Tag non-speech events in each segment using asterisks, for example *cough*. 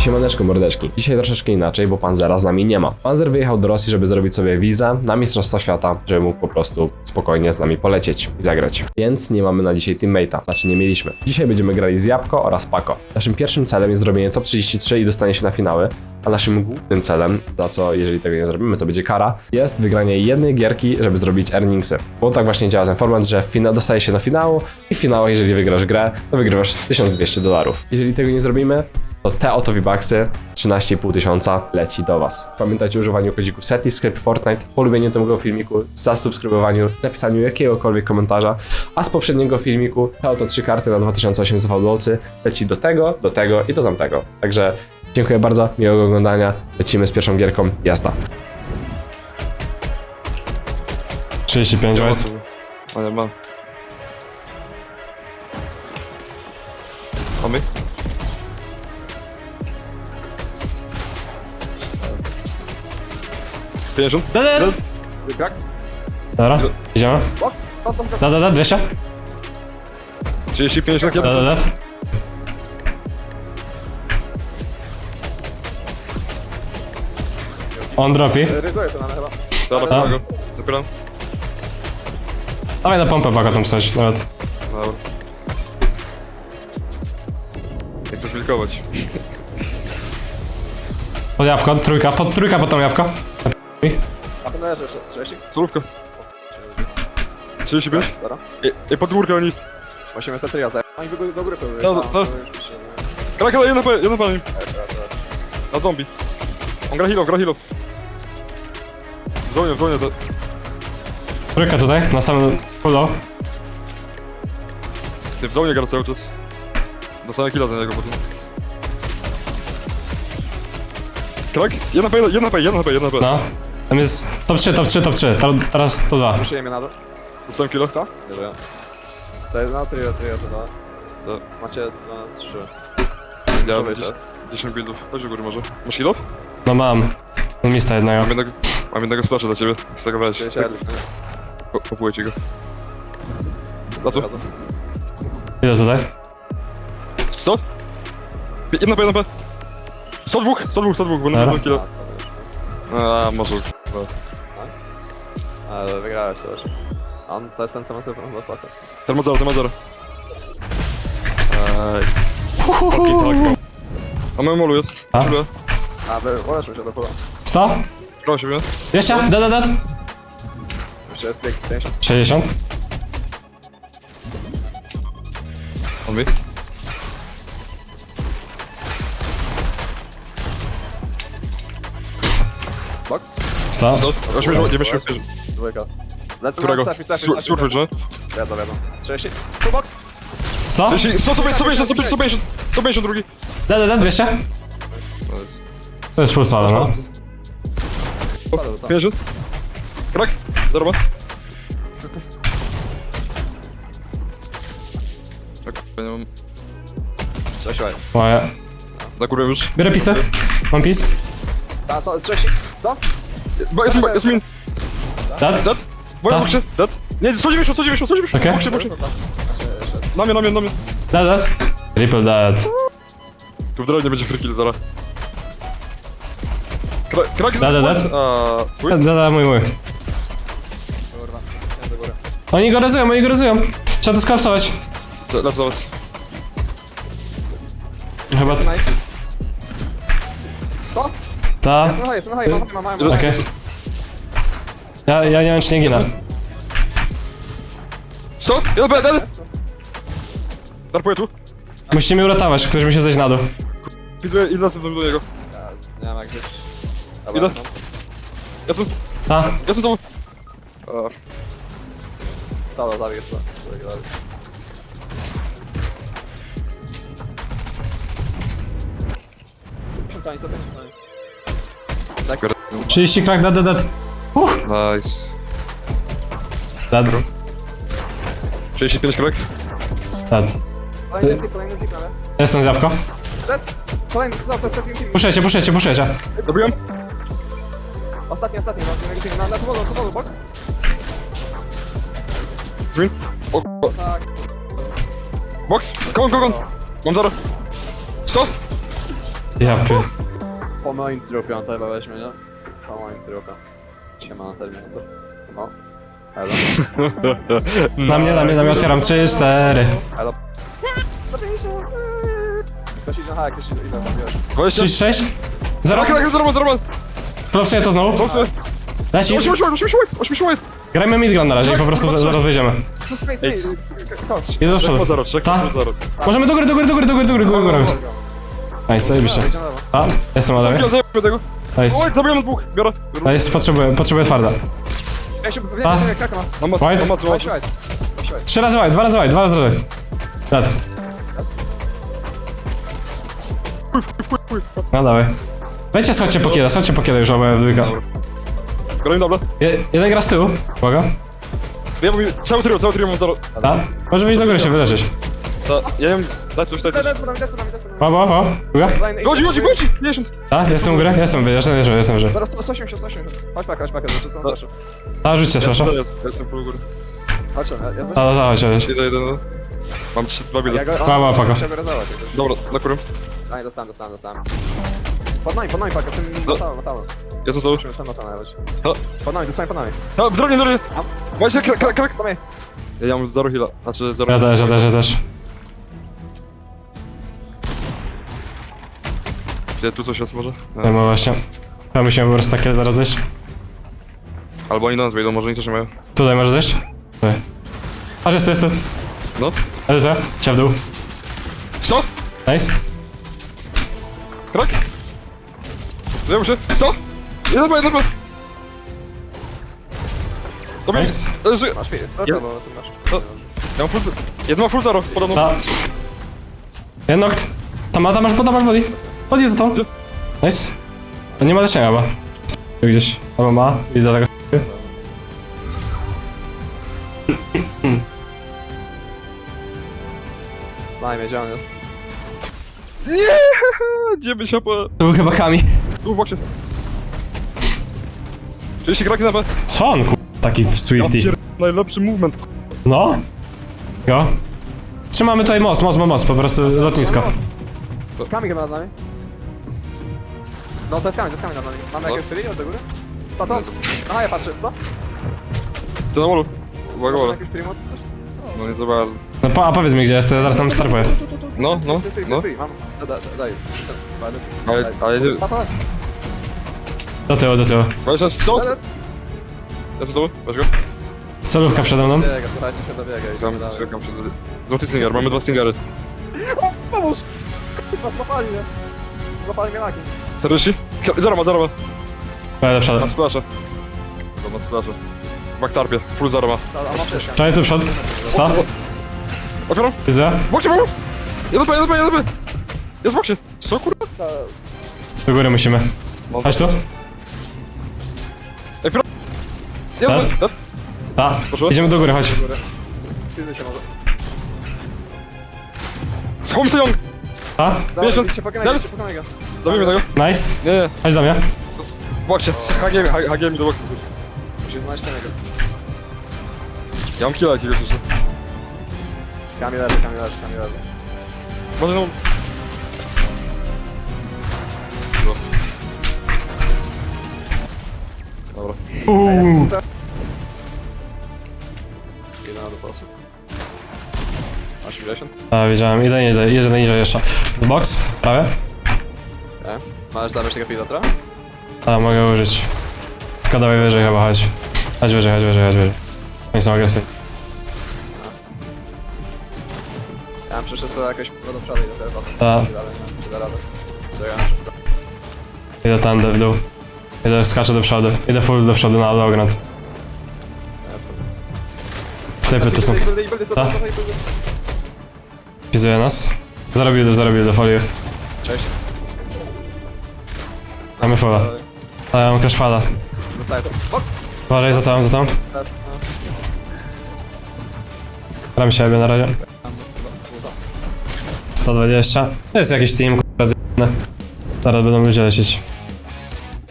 Siemaneczko mordeczki. Dzisiaj troszeczkę inaczej, bo Panzera z nami nie ma. Panzer wyjechał do Rosji, żeby zrobić sobie wizę na Mistrzostwa Świata, żeby mógł po prostu spokojnie z nami polecieć i zagrać. Więc nie mamy na dzisiaj teammate'a, znaczy nie mieliśmy. Dzisiaj będziemy grali z Jabko oraz Pako. Naszym pierwszym celem jest zrobienie top 33 i dostanie się na finały, a naszym głównym celem, za co jeżeli tego nie zrobimy, to będzie kara, jest wygranie jednej gierki, żeby zrobić earningsy. Bo tak właśnie działa ten format, że fina dostaje się do finału i w finału, jeżeli wygrasz grę, to wygrywasz 1200 dolarów. Jeżeli tego nie zrobimy, to te oto V-Bucksy, 13,5 tysiąca, leci do Was. Pamiętajcie o używaniu kodziku SETI, sklep Fortnite, polubieniu tego filmiku, zasubskrybowaniu, napisaniu jakiegokolwiek komentarza, a z poprzedniego filmiku te oto trzy karty na 2800 fałdolcy leci do tego, do tego i do tamtego. Także dziękuję bardzo, miłego oglądania, lecimy z pierwszą gierką, jazda. 35 O co? Ale. Mamy? Pięćdziesiąt? Jak? Dobra, idziemy. Box? Box, box, box. Da, da, da, 200. 30, 50, Da, jeden. da, da. On dropi. Ryzuję to na chyba. Dobra, A. Zapieram. Dawaj na pompę baka tam coś, nawet. Dobra. Nie chcesz wilkować. Pod jabłko, trójka, pod trójka, pod tą jabłko. Jeszcze, 30? Solówka. 35? Dobra. I, podwórka oni. 800 triaza. Oni do, do góry były. No, no. Krak, ale jedna pa, jedna pa nim. Na zombie. On gra healów, gra healów. Dzwonię, dzwonię. Do... Trójka tutaj, na samym pulo. Ty w zonie gra cały czas. Dostanę killa za niego potem. Krak? Jedna pa, jedna pa, jedna pa, jedna pa. No. Tam jest top 3, top 3, top 3. Tam- Teraz to dwa. Przyjemnie na dół. Dostałem killa. Co? Dobra. To jest na trio, trio, to na... Co? Macie na 3. Ja mam Dobra, 10, czas. 10 buildów. Chodź do góry może. Masz healów? No mam. Mam mista jednego. Mam jednego, mam jednego splasza dla ciebie. Z tego weź. 67. Po- Pokuję ci go. Za co? Idę tutaj. Co? Jedna pa, jedna pa. 102, 102, 102, bo Dobra. na killa. A, może. Ale wygrałeś też. On to jest ten. Termozara, termozara. Eee. Fucking tak, no. A moją molu jest. A? A wy się do pola. 100? Proszę mnie. 200? Da, da, da. Jeszcze jest wiek 50. 60. On mi. 100. Co? 80, 90, Dwójka. Lecę Którego? na stafi, stafi, Sur- stafi. Surfridge, no? Wiadomo, wiadomo. 30. Full box? 100? 30, 100, 150, 150, 150, 150 drugi. Da, da, da, 200. To jest full solo, no. Padł tam. 50. Krak. Zaroba. Tak, nie mam. Cześć, łaj. Moje. Na górę już. Biorę pisy. Mam pis. Ta, co, 30? Co? Bo jest, jest min. Dat? Dead. Moja Tak. boksie. Dead. Nie, 190, 190, 190. Okej. Boksie, boksie. Na mnie, na mnie, na mnie. Da, da. Triple dead. Tu w dronie będzie free kill zaraz. Krak, krak. Da, da, da. Da, da, da, mój, mój. Oni go rezują, oni go rezują. Trzeba to skalsować. Lecę was. Chyba Nice. Ta. Jestem na jestem na mam, mam, mam, mam. Okej. Ja, ja nie wiem czy nie ginę. Co? Jeden B, dead. Darpuję tu. Musicie mnie uratować, ktoś musi zejść na dół. Widzę ile lecę do niego. Nie mam jak gdzieś. Idę. no. Jestem, Ta. jestem tam. A, Solo, zabiję to. Człowiek zabił. Co co Tak, 30 krak, dead, dead, dead. Nice. Dead. 35 krak. Dead. kolejny zip, kolejny zip, ale. Jestem jabłko. Dead. Kolejny, co, to jest ten film. Puszczajcie, puszczajcie, puszczajcie. Zabiłem. Ostatni, ostatni, no, na, na powolu, powolu, box. Zwin. O, o. Tak. Box. Kon, kon. Mam zero. Co? Ja pier... Po moim trupie on chyba weźmie, nie? Po moim trupie. Siema na terminator. No. Elo. *laughs* Na mnie, na mnie, na mnie otwieram 3, 4. Elo. Ktoś idzie na hak, ktoś idzie ile tam wiesz. 20. 36? 0? Krak, krak, zero, zero. Klopsuję to znowu. Dobrze. Leci. 8, 8, 8, 8, 8, 8. Grajmy midgun na razie i po prostu za- zaraz wyjdziemy. Co z tej Chodź. Idę do przodu. Możemy do góry, do góry, do góry, do góry, do góry, do góry. Nice, zajebiście. A, jestem na. Ja zajmę tego. Nice. Oj, zabijam dwóch. Biorę. Biorę. Nice, potrzebuję, potrzebuję twarda. Ej, się, A. nie, kraka ma. Mam moc, White? mam moc, mam moc. Chodź, chodź. Trzy razy white, dwa razy white, dwa razy white. Lat. No dawaj. Wejdźcie, schodźcie po kieda, schodźcie po kieda już, mamy dwójka. Biorę dobra. Je, jeden gra z tyłu, uwaga. Ja mówię, cały trio, cały trio mam zero. A? Może wyjść do góry się wyleczyć. Ta, ja wiem, daj coś, daj coś. Daj, daj, daj, daj, daj, daj, daj. O, o, o, druga. Daj, Godzi, godzi, godzi! 50. A, jestem u góry, jestem wyżej, jestem wyżej, jestem wyżej. Zaraz 180, 180. Chodź paka, chodź paka, zobaczy co proszę. A, rzućcie, Ja proszę. jest, ja jestem pół góry. Chodź, ja, ja A, no, no, chodź, chodź. Idę. Mam trzy, dwa Ja bile. go... Jakoś. Dobra, na kurę. Daj, dostałem, dostałem, dostałem. Pod nami, pod nami paka, tym Co? metalem, metalem. Jestem cały. Musimy sam metalem jechać. To, Pod nami, dostałem pod nami. to, drogi, drogi. Właśnie, krak, krak, krak. Pod nami. Ja mam zero heala, znaczy zero... Ja też, ja też, ja też. Gdzie tu coś jest może? Nie. mam właśnie. Ja musimy po prostu takie zaraz zejść. Albo oni do nas wejdą, może oni też nie mają. Tutaj możesz zejść? Tutaj. Aż jest, tu, jest tu. No. Ale to, cię w dół. Co? Nice. Krak? Zajmę się. Co? Jeden po, jeden po. Dobra, Nice. e, żyję. Masz chwilę, co Ja- to, bo ty masz. To- Ja mam full... Jeden ma full zero, podobno. A. Jeden nokt. Tam, tam masz, tam masz body. Body jest za tą. Nice. To nie ma leczenia chyba. Sp- Gdzieś. Albo ma. I do tego sp- Znajmie, gdzie on jest. Nie! *laughs* Gdzie by się po... To był chyba Kami. Tu w boksie. Czyli się kraki na P. Co on ku... Taki w Swifty. Najlepszy movement. k- No. Go. Trzymamy tutaj most, most, most, most, po prostu lotnisko. Kami chyba nad nami. No to jest kamień, to jest kamień nad nami. Mamy No. jakieś free od do góry? To to? Aha, ja patrzę, co? Ty na molu. Uwaga, jakieś mod? No nie za bardzo. No po, a powiedz mi gdzie jest, to ja zaraz tam starpuję. No, no, To free, to no. free, mam. Da- da- da- Daj. Ale, ale nie... Pa, pa. Do tyłu, do tyłu. Weź, co? Ale- Ja tu znowu, weź go. Solówka przede mną. Biega, słuchajcie się dobiega. Przed... Złoty stinger, mamy dwa stingary. Pomóż! Chyba złapali mnie. Złapali mnie na kim. 40? Zero ma, zero ma. Pojadę do przodu. Ma splasza. Chyba ma splasza. Backtarpie, full zero ma. A ma przecież. Czekaj tu przód. Sto. Otwieram. Widzę. Boksie, w boksie! Jeden P, jeden P, jeden P! Jest w boksie! Co kurwa? Do góry musimy. No. Chodź tu. Jeden Tak? P. A, Proszę? idziemy do góry, chodź. Przyjdę się może. Schowam sobie ją! A, Dawaj, Miesiąc. idźcie po kanałę, idźcie po kanałę. Zabijmy tego. nice. Nie, nie. Chodź do mnie. W boksie, z do boksu. Musisz znaleźć kanałę. Ja mam killa jakiegoś jeszcze. Kami leży, kami leży, kami leży. Może no... No. Dobra. Uuu. Idę na doposy. 80? A, wiedziałem. Idę, idę, idę niżej jeszcze. Box, prawie. Możesz zabrać tego pilota? A, mogę użyć. Tylko dawaj wyżej chyba, chodź. Chodź wyżej, chodź wyżej, chodź wyżej. Oni są agresywni. Ja mam przeszedł jakoś do przodu i do tego potem. Ta. Czy dalej, nie? Czy da radę? Czekaj, Idę tędy w dół. Idę, skaczę do przodu. Idę full do przodu na Logrand. Typy tu są. Buildy, buildy, buildy, buildy. Pizuje nas. Zarobił do, zarobił do folii. Cześć. Mamy fulla. A ja mam crashpada. Dostaję to. Box! Uważaj za tą, za. Teraz, no. Gram siebie na razie. Tam, chyba, 120. To jest jakiś team, k***a, zjebane. Zaraz będą ludzie lecieć.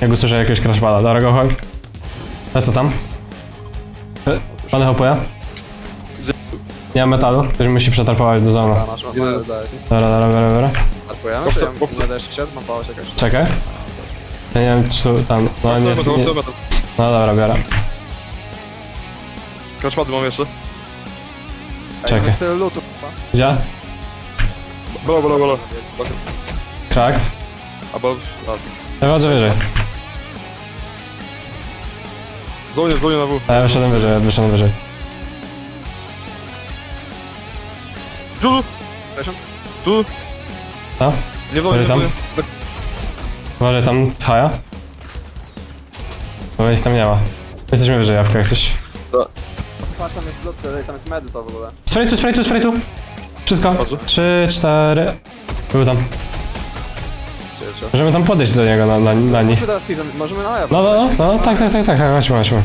Jak usłyszę jakiegoś crashpada. Dobra, go chodź. A co tam? E, Pany hopuje? Nie mam metalu, ktoś musi przetarpować do. A masz, ci. Dobra, dobra, dobra, dobra. Czy ja boksa. nie dajesz się? Mam pałać jakaś. Czekaj. Ja nie wiem, czy tu, tam, no nie, Co, nie, no dobra, biorę. Crashpady mam jeszcze. Czekaj. Ej, styl lutu, kurwa. Gdzie? Bola, bola, bola. Cracked. Albo... A, Ja chodzę wyżej. zonie, zonie na W. A ja wyszedłem wyżej, ja wyszedłem wyżej. Tu, 50? tu. A? Nie Tam? zonie. Uważaj, tam haja. Bo ich tam nie ma. Jesteśmy wyżej, jabłka, jak coś. Patrz, tam jest lut, tam jest medysa w ogóle. Spray tu, spray tu, spray tu. Wszystko. Dobrze. Trzy, cztery. Był tam. Możemy tam podejść do niego na, na, na nich. Możemy teraz możemy na No, no, no, no, tak, tak, tak, tak, chodźmy, chodźmy.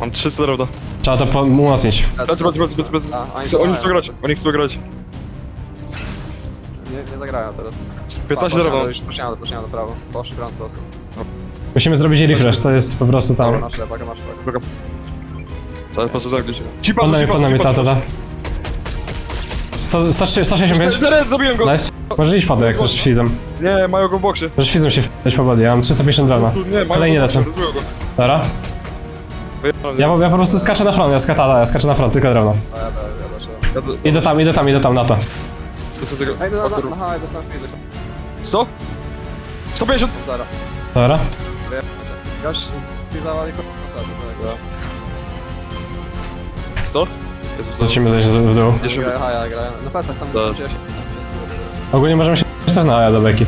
Mam 3 sterowda. Trzeba to po- umocnić. Plecy, plecy, plecy, plecy. A, oni Oni chcą grać, oni chcą grać. Nie, nie zagrają teraz. 15 sterowda. Poszliśmy do, do prawo. Poszli prawo po prostu. Musimy zrobić refresh, to jest po prostu Dobra, tam. masz lepak, masz lepak. Cały patrzę za gdzieś. Ci Pod nami, pod nami, ta, ta, ta. 100, 165? Zaraz zabiłem go! Nice. Może iść padł, jak chcesz fizem. Nie, mają go w boksie. Możesz fizem się wpić po body, ja mam 350 drewna. Tu, nie, mają Kolejnie go w boksie, lecę. go. Dobra? Ja, po- ja po prostu skaczę na front, ja skatala, ja skaczę na front, tylko drewno. A ja, ja, ja, ja, Ja to- Idę tam, idę tam, idę tam, na to. To co tego- Ej, no, no, no, aha, dostałem fizyk. 100? 150! Zara. Dobra? Gość zwiedzała i kurwa. 100? Jezus, co? Lecimy zejść w dół. Jeszcze- Aha, ja grają. Na plecach tam Tak. gdzie się... Ogólnie możemy się też na ja do beki.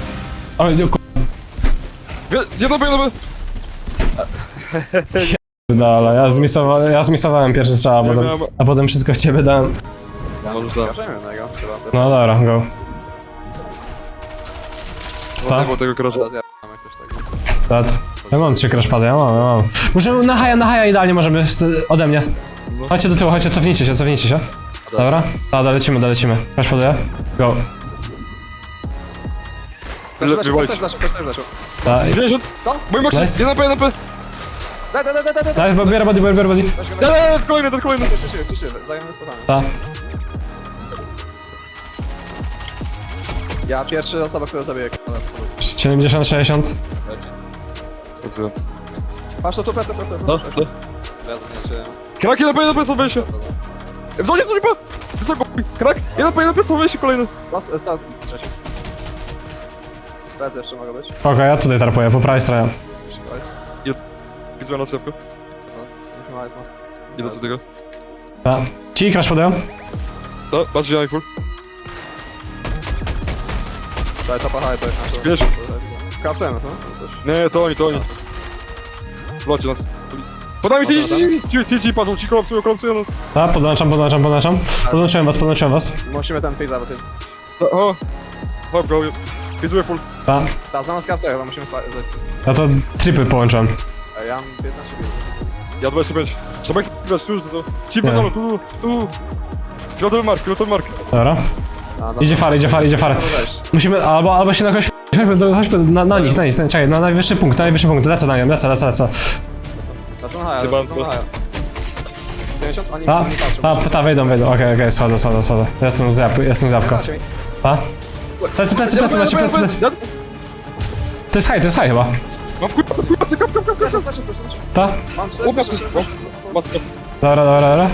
O, ku- Wie- Jedno, jedno, jedno. no, ale ja, zmisowałem, ja zmisowałem pierwszy strzał, a potem, miałem- a potem wszystko w ciebie dałem. Ja Może tak. Chyba. No dobra, go. Co? Było tego ja mam jak coś takiego. Dat. Ja mam trzy crashpady, ja mam, ja mam. Możemy na haja, na haja idealnie możemy z, ode mnie. Chodźcie do tyłu, chodźcie, cofnijcie się, cofnijcie się. Dobra? Tak, dolecimy, dolecimy. Crashpaduję? Go. Flash, flash, wywalić. flash, flash, flash, flash. Ta, i- 50! Co? Mój box, Nice. 1 P, 1 P! Daj, daj, daj, daj, daj, daj. Daj, biorę body, biorę body. Weź go, weź go. ja, ja, kolejny, ten kolejny! Cieszymy, cieszymy, zajmiemy spokojnie. Ta. Ja pierwsza osoba, która zabije k***a. 70, 60. Patrz to tu plecę, plecę. No, no. Ja Krak, 1 P, 1 P, są wejście! W zonie, zonie, pa! Wysoko, krak, 1 P, 1 P, są wejście kolejny! Los, start, trzeci. Plecę jeszcze mogę być. Spoko, ja tutaj tarpuję, po prawej stronie. Wizuję na cepkę. Nie ma, nie do co tego. Ta. Ci crashpadują? To, patrzcie na full. Daj, topa high, to jest nasze. Wiesz. Kapsujemy, co? Coś. Nie, to oni, to oni. Zobaczcie nas. Podaj mi ci, ci, ci, ci, ci, patrzą, ci kolapsują, kolapsują nas. Ta, podłączam, podłączam, podłączam. Podłączyłem was, podłączyłem was. Musimy ten phase, bo to. O. Hop, go. Wizuję full. Ta. Tak, za nas kapsuję, chyba musimy spać. Ja to tripy połączyłem. Ja mam 15 minut. Ja 25. Trzeba ich grać, tu już to co. Ci, tu, tu. Pilotowy mark, pilotowy mark. Dobra. A, dobra. Idzie fara, idzie fara, idzie fara. Dobra. Musimy, albo, albo się na kogoś... Chodźmy, do- chodźmy na, na nich, na nich, czekaj, na najwyższy punkt, na najwyższy punkt, lecę na nią, lecę, lecę, lecę. Na co na high, Chyba- na co na high. 50? Oni A, patrzą. a, ta, wejdą, wejdą, okej, okej, schodzę, schodzę, schodzę. Jestem z jab, jestem z jabłka. Patrzcie mi. A? Plecy, plecy, plecy, macie, plecy, plecy. To jest high, to jest high chyba. mam wkurwacę, wkurwacę, kap, kap, kap, kap. Proszę, proszę, proszę, proszę. Ta? Mam 3, O, patrz, o, patrz, patrz. Dobra, dobra, dobra.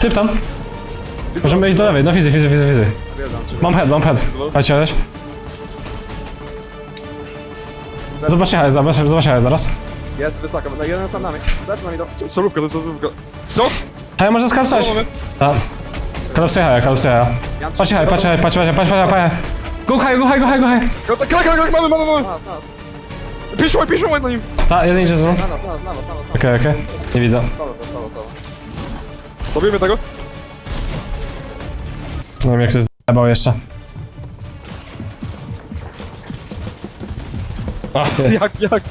Typ tam. Możemy iść do lewej, no fizy, fizy, fizy, fizy. Mam head, mam head. Chodźcie, chodź. Zobaczcie high, zobacz, zobaczcie high zaraz. Jest wysoko, bo jeden jest nad nami. Lecę nami do... Solówka, to jest solówka. Co? High może skrapsać. mamy? Ta. Kalopsuje high, kalopsuje high. Ja mam Patrzcie high, patrzcie high, patrzcie, patrzcie, patrzcie, patrzcie. Go high, go high, go high, go high. Krak, krak, krak, mamy, mamy, mamy. Na nas. Piszą, piszą na nim. Ta, jeden idzie z nas. Okej, okej. Nie widzę. Zabijemy tego? Nie wiem jak się zjebał jeszcze. *laughs* Jak, jak?